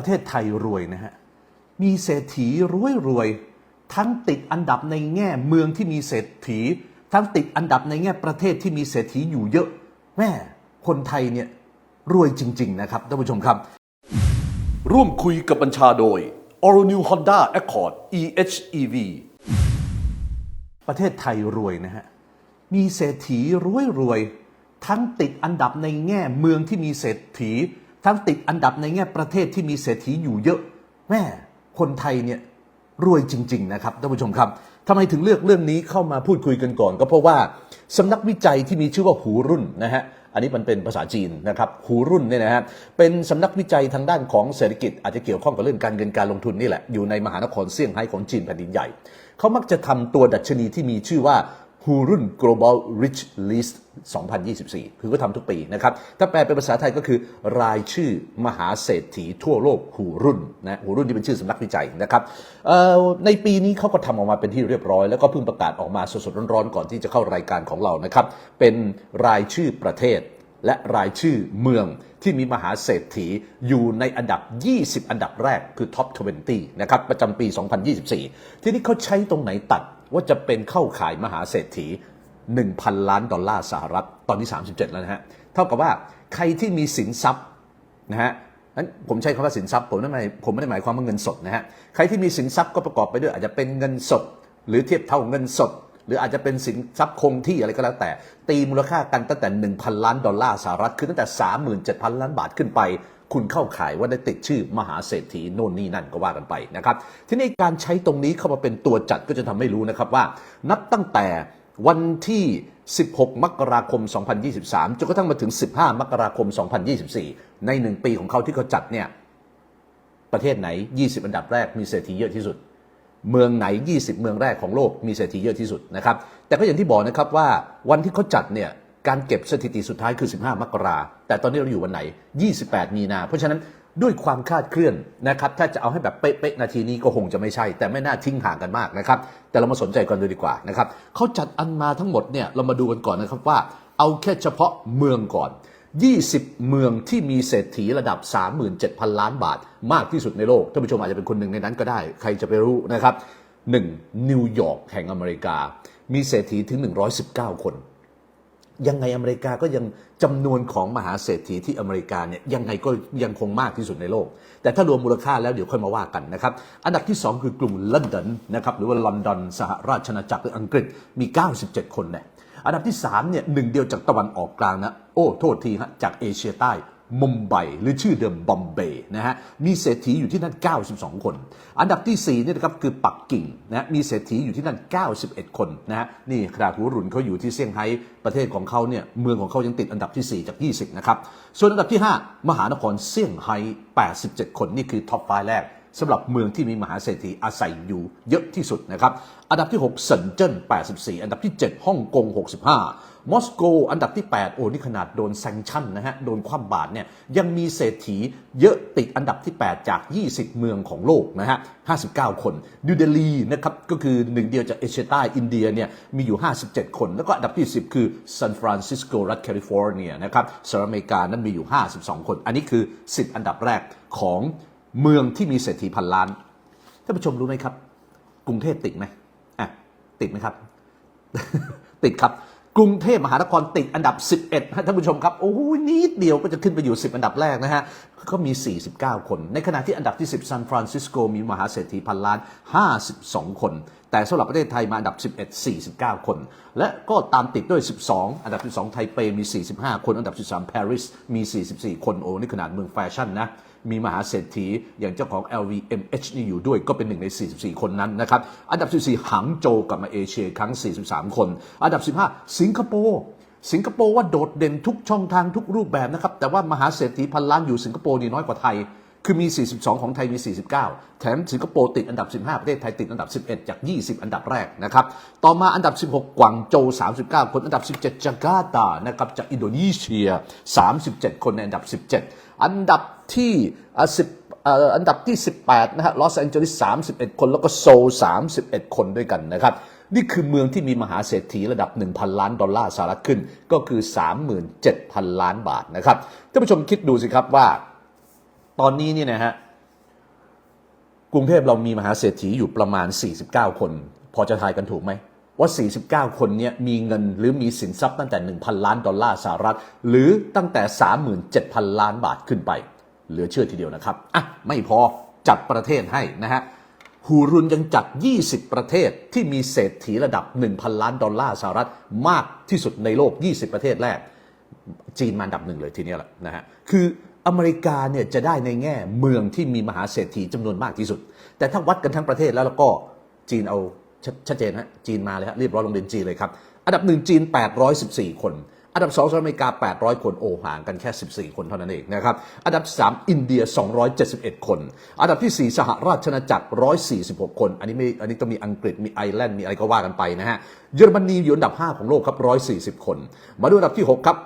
ประเทศไทยรวยนะฮะ มีเศรษฐีรวยรวย ทั้งติดอันดับในแง่เมืองที่มีเศรษฐี ทั้งติดอันดับในแง่ประเทศที่มีเศรษฐีอยู่เยอะแม่คนไทยเนี่ยรวยจริง ๆ นะครับท่านผู้ชมครับ ร่วมคุยกับบัญชาโดย All New Honda Accord EHEV ประเทศไทยรวยนะฮะ มีเศรษฐีรวยรวย ทั้งติดอันดับในแง่เมืองที่มีเศรษฐี ทั้งติดอันดับในแง่ประเทศที่มีเศรษฐีอยู่เยอะแม่คนไทยเนี่ยรวยจริง ๆ นะครับท่านผู้ชมครับทำไมถึงเลือกเรื่องนี้เข้ามาพูดคุยกันก่อน ก็เพราะว่าสำนักวิจัยที่มีชื่อว่าหูรุ่นนะฮะอันนี้มันเป็นภาษาจีนนะครับหูรุ่นเนี่ยนะฮะเป็นสำนักวิจัยทางด้านของเศรษฐกิจอาจจะเกี่ยวข้องกับเรื่องการเงินการลงทุนนี่แหละอยู่ในมหานครเซี่ยงไฮ้ของจีนแผ่นดินใหญ่เขามักจะทำตัวดัชนีที่มีชื่อว่า ฮูรุ่น global rich list 2024 คือก็ทำทุกปีนะครับ ถ้าแปลเป็นภาษาไทยก็คือ รายชื่อมหาเศรษฐีทั่วโลกฮูรุ่นนะฮูรุ่นที่เป็นชื่อสำนักวิจัยนะครับในปีนี้เขาก็ทำออกมาเป็นที่เรียบร้อย แล้วก็เพิ่งประกาศออกมาสดๆร้อนๆ ก่อนที่จะเข้ารายการของเรานะครับ เป็นรายชื่อประเทศ และรายชื่อเมืองที่มีมหาเศรษฐีอยู่ในอันดับ 20 อันดับแรกคือ Top 20 นะครับ ประจำปี 2024 ทีนี้เขาใช้ตรงไหนตัดว่าจะเป็นเข้าขายมหาเศรษฐี 1,000 ล้านดอลลาร์สหรัฐ ตอนนี้ 37 แล้วนะฮะ เท่ากับว่าใครที่มีสินทรัพย์นะฮะนั้นผมใช้คำว่าสินทรัพย์ผมไม่ได้หมายผมไม่ได้หมายความว่าเงินสดนะฮะ ใครที่มีสินทรัพย์ก็ประกอบไปด้วยอาจจะเป็นเงินสด หรือเทียบเท่าเงินสด หรืออาจจะเป็นสินทรัพย์คงที่อะไรก็แล้วแต่ ตีมูลค่ากันตั้งแต่ 1,000 ล้านดอลลาร์สหรัฐ คือตั้งแต่ 37,000 ล้านบาทขึ้นไป คุณเข้าข่ายว่าได้ติดชื่อมหาเศรษฐีโน่นนี่นั่นก็ว่ากันไปนะครับ ทีนี้การใช้ตรงนี้เข้ามาเป็นตัวจัดก็จะทำให้รู้นะครับว่า นับตั้งแต่วันที่ 16 มกราคม 2023 จนกระทั่งมาถึง 15 มกราคม 2024 ในหนึ่งปีของเขาที่เขาจัดเนี่ย ประเทศไหน 20 อันดับแรกมีเศรษฐีเยอะที่สุด เมืองไหน 20 เมืองแรกของโลกมีเศรษฐีเยอะที่สุดนะครับ แต่ก็อย่างที่บอกนะครับว่าวันที่เขาจัดเนี่ยการเก็บสถิติสุดท้ายคือ 15 มกรา แต่ตอนนี้เราอยู่วันไหน 28 มีนา เพราะฉะนั้นด้วยความคาดเคลื่อนนะครับ ถ้าจะเอาให้แบบเป๊ะๆนาทีนี้ก็คงจะไม่ใช่ แต่ไม่น่าทิ้งห่างกันมากนะครับ แต่เรามาสนใจกันเลยดีกว่านะครับเขาจัดอันมาทั้งหมดเนี่ยเรามาดูกันก่อนนะครับว่า เอาแค่เฉพาะเมืองก่อน 20 เมืองที่มีเศรษฐีระดับ 37,000 ล้านบาท มากที่สุดในโลก ท่านผู้ชมอาจจะเป็นคนหนึ่งในนั้นก็ได้ ใครจะไปรู้นะครับ 1. นิวยอร์กแห่งอเมริกา มีเศรษฐีถึง 119 คน ยังไงอเมริกาก็ยังจำนวนของมหาเศรษฐีที่อเมริกาเนี่ยยังไงก็ยังคงมากที่สุดในโลก แต่ถ้ารวมมูลค่าแล้วเดี๋ยวค่อยมาว่ากันนะครับ อันดับที่ 2 คือกรุงลอนดอนนะครับหรือว่าลอนดอนสหราชอาณาจักรหรืออังกฤษมี 97 คนเนี่ย อันดับที่3เนี่ยหนึ่งเดียวจากตะวันออกกลางนะ โอ้ โทษทีฮะจากเอเชียใต้มุมไบหรือชื่อเดิมบอมเบย์นะฮะมีเศรษฐีอยู่ที่นั่น 92 คน อันดับที่4เนี่ยนะครับคือปักกิ่งนะมีเศรษฐีอยู่ที่นั่น 91 คนนะฮะนี่ขนาดหูหรุนเขาอยู่ที่เซี่ยงไฮ้ประเทศของเขาเนี่ยเมืองของเขายังติดอันดับที่ 4 จาก 20 นะครับ ส่วนอันดับที่ 5 มหานครเซี่ยงไฮ้87 คนนี่คือท็อปไฟแรก สำหรับเมืองที่มีมหาเศรษฐีอาศัยอยู่เยอะที่สุดนะครับ อันดับที่6เซินเจิ้น84 อันดับที่ 7ฮ่องกง 65 มอสโก อันดับที่ 8 โอ้นี่ขนาดโดนแซงชั่นนะฮะ โดนคว่ำบาตรเนี่ยยังมีเศรษฐีเยอะติดอันดับที่ 8 จาก 20 เมืองของโลกนะฮะ 59 คนนิวเดลีนะครับก็คือหนึ่งเดียวจากเอเชียใต้อินเดียเนี่ยมีอยู่ 57 คน แล้วก็อันดับที่ 10 คือซานฟรานซิสโกรัฐแคลิฟอร์เนียนะครับสหรัฐอเมริกานั้นมีอยู่ 52 คน อันนี้คือ 10 อันดับแรกของ เมืองที่มีเศรษฐีพันล้านท่านผู้ชมรู้ไหมครับ กรุงเทพติดไหมอะติดไหมครับ ติดครับ กรุงเทพมหานครติดอันดับ 11ฮะท่านผู้ชมครับโอ้ยนิดเดียวก็จะขึ้นไปอยู่ 10 อันดับแรกนะฮะก็มี 49 คน ในขณะที่อันดับที่ 10ซานฟรานซิสโกมีมหาเศรษฐีพันล้าน 52 คน แต่สำหรับประเทศไทยมาอันดับ 11 49 คน และก็ตามติดด้วย 12 อันดับ 12 ไทเปมี 45 คน อันดับ 13ปารีสมี 44 คนโอ้นี่ขนาดเมืองแฟชั่นนะ มีมหาเศรษฐีอย่างเจ้าของ LVMH นี่อยู่ด้วยก็เป็นหนึ่งใน 44 คนนั้นนะครับ อันดับ 14 หังโจกลับมาเอเชียครั้ง 43 คน อันดับ 15 สิงคโปร์สิงคโปร์ว่าโดดเด่นทุกช่องทางทุกรูปแบบนะครับ แต่ว่ามหาเศรษฐีพันล้านอยู่สิงคโปร์นี่น้อยกว่าไทย คือมี 42 ของไทยมี 49 แถมสิงคโปร์ติดอันดับ 15 ประเทศไทยติดอันดับ 11 จาก 20 อันดับแรกนะครับ ต่อมาอันดับ 16 กวางโจ 39 คนอันดับ 17จาการ์ตานะครับจากอินโดนีเซีย 37 คนในอันดับ 17 อันดับ ที่อันดับที่ 18 นะฮะลอสแองเจลิส 31 คน แล้วก็โซล31 คนด้วยกันนะครับ นี่คือเมืองที่มีมหาเศรษฐีระดับ 1,000 ล้านดอลลาร์สหรัฐขึ้น ก็คือ 37,000 ล้านบาทนะครับ ท่านผู้ชมคิดดูสิครับว่า ตอนนี้เนี่ยนะฮะ กรุงเทพเรามีมหาเศรษฐีอยู่ประมาณ 49 คน พอจะทายกันถูกไหมว่า 49 คนเนี้มีเงินหรือมีสินทรัพย์ตั้งแต่ 1,000 ล้านดอลลาร์สหรัฐ หรือตั้งแต่ 37,000 ล้านบาทขึ้นไป เหลือเชื่อทีเดียวนะครับอะไม่พอจัดประเทศให้นะฮะฮูรุนยังจัด 20 ประเทศที่มีเศรษฐีระดับ 1,000 ล้านดอลลาร์สหรัฐมากที่สุดในโลก 20 ประเทศแรก จีนมาอันดับหนึ่งเลยทีเนี้ยแหละนะฮะคืออเมริกาเนี่ยจะได้ในแง่เมืองที่มีมหาเศรษฐีจำนวนมากที่สุด แต่ถ้าวัดกันทั้งประเทศแล้วแล้วก็จีนเอาชัดชัดเจนฮะจีนมาเลยฮะเรียบร้อยลงเรียนจีนเลยครับ อันดับหนึ่งจีน 814 คน อันดับสองสหรัฐอเมริกา 800 คน โอห่างกันแค่ 14 คนเท่านั้นเองนะครับ อันดับ 3 อินเดีย 271 คน อันดับที่ 4 สหราชอาณาจักร 146 คน อันนี้ไม่ อันนี้ต้องมีอังกฤษ มีไอร์แลนด์ มีอะไรก็ว่ากันไปนะฮะ เยอรมนีอยู่อันดับ 5 ของโลกครับ 140 คน มาดูอันดับที่ 6 ครับ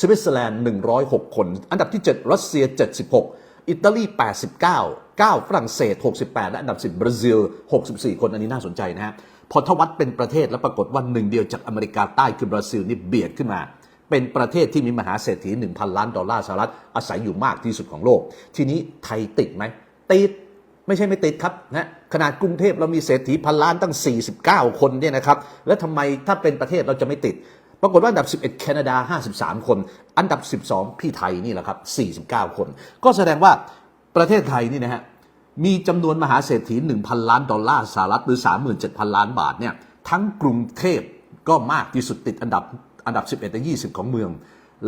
สวิตเซอร์แลนด์ 106 คน อันดับที่ 7 รัสเซีย 76 อิตาลี 89 9 ฝรั่งเศส 68 และอันดับ 10 บราซิล 64 คน อันนี้น่าสนใจนะฮะ พอทวัดเป็นประเทศแล้วปรากฏว่าหนึ่งเดียวจากอเมริกาใต้คือบราซิลนี่เบียดขึ้นมา เป็นประเทศที่มีมหาเศรษฐี 1,000 ล้านดอลลาร์สหรัฐอาศัยอยู่มากที่สุดของโลก ทีนี้ไทยติดไหมติดไม่ใช่ไม่ติดครับนะขนาดกรุงเทพเรามีเศรษฐีพันล้านตั้ง 49 คนเนี่ยนะครับแล้วทำไมถ้าเป็นประเทศเราจะไม่ติดปรากฏว่าอันดับ 11 แคนาดา 53 คน อันดับ 12 พี่ไทยนี่แหละครับ 49 คน ก็แสดงว่าประเทศไทยนี่นะฮะ มีจำนวนมหาเศรษฐี 1,000 ล้านดอลลาร์สหรัฐหรือ 37,000 ล้านบาทเนี่ยทั้งกรุงเทพก็มากที่สุดติดอันดับอันดับ 11ใน20 ของเมือง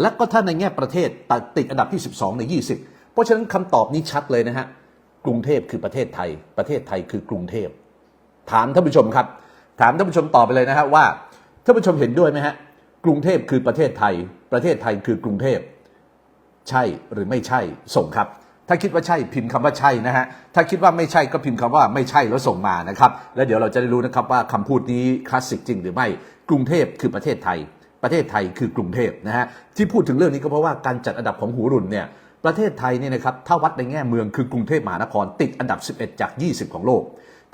และก็ถ้าในแง่ประเทศติดอันดับที่ 12 ใน 20 เพราะฉะนั้นคำตอบนี้ชัดเลยนะฮะกรุงเทพคือประเทศไทย ประเทศไทยคือกรุงเทพถามท่านผู้ชมครับ ถามท่านผู้ชมตอบไปเลยนะฮะว่าท่านผู้ชมเห็นด้วยไหมฮะกรุงเทพคือประเทศไทย ประเทศไทยคือกรุงเทพ ใช่หรือไม่ใช่ส่งครับ ถ้าคิดว่าใช่พิมพ์คำว่าใช่นะฮะ ถ้าคิดว่าไม่ใช่ก็พิมพ์คำว่าไม่ใช่แล้วส่งมานะครับ แล้วเดี๋ยวเราจะได้รู้นะครับว่าคำพูดนี้คลาสสิกจริงหรือไม่ กรุงเทพคือประเทศไทย ประเทศไทยคือกรุงเทพนะฮะ ที่พูดถึงเรื่องนี้ก็เพราะว่าการจัดอันดับของหูรุนเนี่ย ประเทศไทยเนี่ยนะครับ ถ้าวัดในแง่เมืองคือกรุงเทพมหานครติดอันดับ 11 จาก 20 ของโลก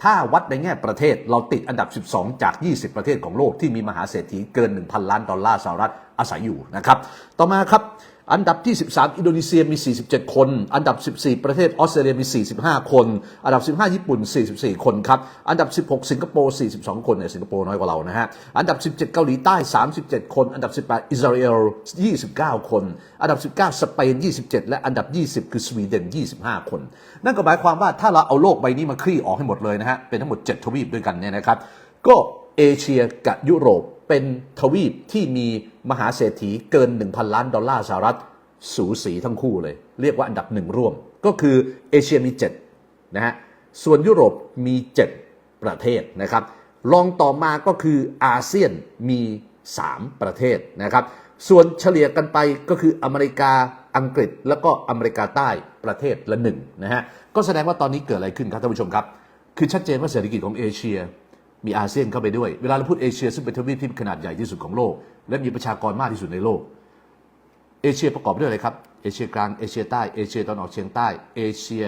ถ้าวัดในแง่ประเทศเราติดอันดับ 12 จาก 20 ประเทศของโลกที่มีมหาเศรษฐีเกิน 1,000 ล้านดอลลาร์สหรัฐอาศัยอยู่นะครับ ต่อมาครับ อันดับที่ 13 อินโดนีเซียมี 47 คน อันดับ 14 ประเทศออสเตรเลียมี 45 คน อันดับ 15 ญี่ปุ่น 44 คนครับ อันดับ 16 สิงคโปร์ 42 คนเนี่ยสิงคโปร์น้อยกว่าเรานะฮะ อันดับ 17 เกาหลีใต้ 37 คน อันดับ 18 อิสราเอล 29 คน อันดับ 19 สเปน 27 และอันดับ 20 คือสวีเดน 25 คน นั่นก็หมายความว่าถ้าเราเอาโลกใบนี้มาคลี่ออกให้หมดเลยนะฮะ เป็นทั้งหมด 7 ทวีปด้วยกันเนี่ยนะครับ ก็เอเชียกับยุโรป เป็นทวีปที่มีมหาเศรษฐีเกิน 1,000 ล้านดอลลาร์สหรัฐ สูสีทั้งคู่เลย เรียกว่าอันดับหนึ่งร่วม ก็คือเอเชียมี 7 นะฮะ ส่วนยุโรปมี 7 ประเทศนะครับรองต่อมาก็คืออาเซียนมี 3 ประเทศนะครับ ส่วนเฉลี่ยกันไปก็คืออเมริกาอังกฤษแล้วก็อเมริกาใต้ประเทศละหนึ่งนะฮะก็แสดงว่าตอนนี้เกิดอะไรขึ้นครับท่านผู้ชมครับ คือชัดเจนว่าเศรษฐกิจของเอเชีย มีอาเซียนเข้าไปด้วย เวลาเราพูดเอเชียซึ่งเป็นทวีปที่ขนาดใหญ่ที่สุดของโลก และมีประชากรมากที่สุดในโลก เอเชียประกอบด้วยอะไรครับ เอเชียกลาง เอเชียใต้ เอเชียตะวันออกเฉียงใต้ เอเชีย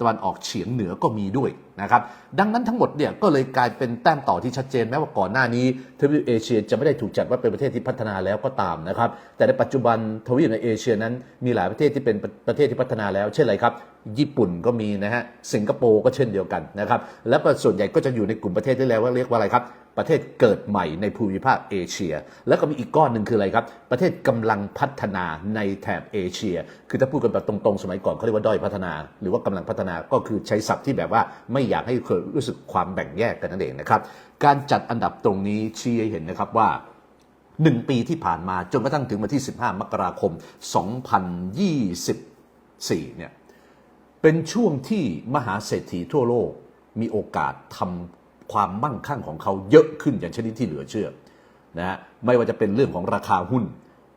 ตะวันออกเฉียงเหนือก็มีด้วย นะครับดังนั้นทั้งหมดเนี่ยก็เลยกลายเป็นแต้มต่อที่ชัดเจนแม้ว่าก่อนหน้านี้ทวีปเอเชียจะไม่ได้ถูกจัดว่าเป็นประเทศที่พัฒนาแล้วก็ตามนะครับแต่ในปัจจุบันทวีปในเอเชียนั้นมีหลายประเทศที่เป็นประเทศที่พัฒนาแล้ว เช่นอะไรครับ ญี่ปุ่นก็มีนะฮะสิงคโปร์ก็เช่นเดียวกันนะครับและส่วนใหญ่ก็จะอยู่ในกลุ่มประเทศที่แล้วว่าเรียกว่าอะไรครับประเทศเกิดใหม่ในภูมิภาคเอเชีย แล้วก็มีอีกก้อนหนึ่งคืออะไรครับ ประเทศกำลังพัฒนาในแถบเอเชีย คือถ้าพูดกันแบบตรงๆ สมัยก่อนเขาเรียกว่าด้อยพัฒนา หรือว่ากำลังพัฒนาก็คือใช้ศัพท์ที่แบบว่าไม่อยากให้เกิดรู้สึกความแบ่งแยกกันนั่นเองนะครับ การจัดอันดับตรงนี้ชี้ให้เห็นนะครับว่าหนึ่งปีที่ผ่านมาจนกระทั่งถึงวันที่ 15 มกราคม 2024 เนี่ย เป็นช่วงที่มหาเศรษฐีทั่วโลกมีโอกาสทำความมั่งคั่งของเขาเยอะขึ้นอย่างชนิดที่เหลือเชื่อนะฮะไม่ว่าจะเป็นเรื่องของราคาหุ้น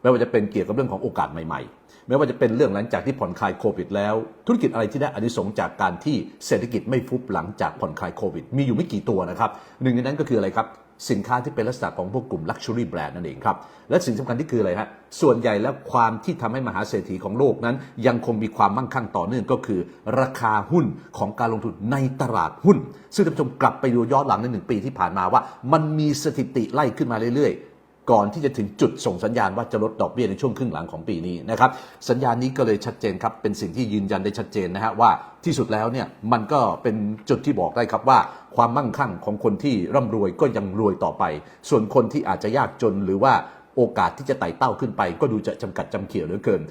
ไม่ว่าจะเป็นเกี่ยวกับเรื่องของโอกาสใหม่ๆ ไม่ว่าจะเป็นเรื่องหลังจากที่ผ่อนคลายโควิดแล้ว ธุรกิจอะไรที่ได้อานิสงจากการที่เศรษฐกิจไม่ฟุบหลังจากผ่อนคลายโควิด มีอยู่ไม่กี่ตัวนะครับหนึ่งในนั้นก็คืออะไรครับสินค้าที่เป็นลักษณะของพวกกลุ่ม Luxury Brand นั่นเองครับ และสิ่งสำคัญที่คืออะไรฮะส่วนใหญ่แล้วความที่ทำให้มหาเศรษฐีของโลกนั้น ยังคงมีความมั่งคั่งต่อเนื่องก็คือ ราคาหุ้นของการลงทุนในตลาดหุ้น ซึ่งท่านผู้ชมกลับไปดูย้อนหลังในหนึ่งปีที่ผ่านมาว่า มันมีสถิติไล่ขึ้นมาเรื่อยๆ ก่อนที่จะถึงจุดส่งสัญญาณว่าจะลดดอกเบี้ยในช่วงครึ่งหลังของปีนี้นะครับสัญญาณนี้ก็เลยชัดเจนครับเป็นสิ่งที่ยืนยันได้ชัดเจนนะฮะว่าที่สุดแล้วเนี่ยมันก็เป็นจุดที่บอกได้ครับว่า ความมั่งคั่งของคนที่ร่ำรวยก็ยังรวยต่อไป ส่วนคนที่อาจจะยากจนหรือว่าโอกาสที่จะไต่เต้าขึ้นไป ก็ดูจะจำกัดจำเขี่ยวเหลือเกิน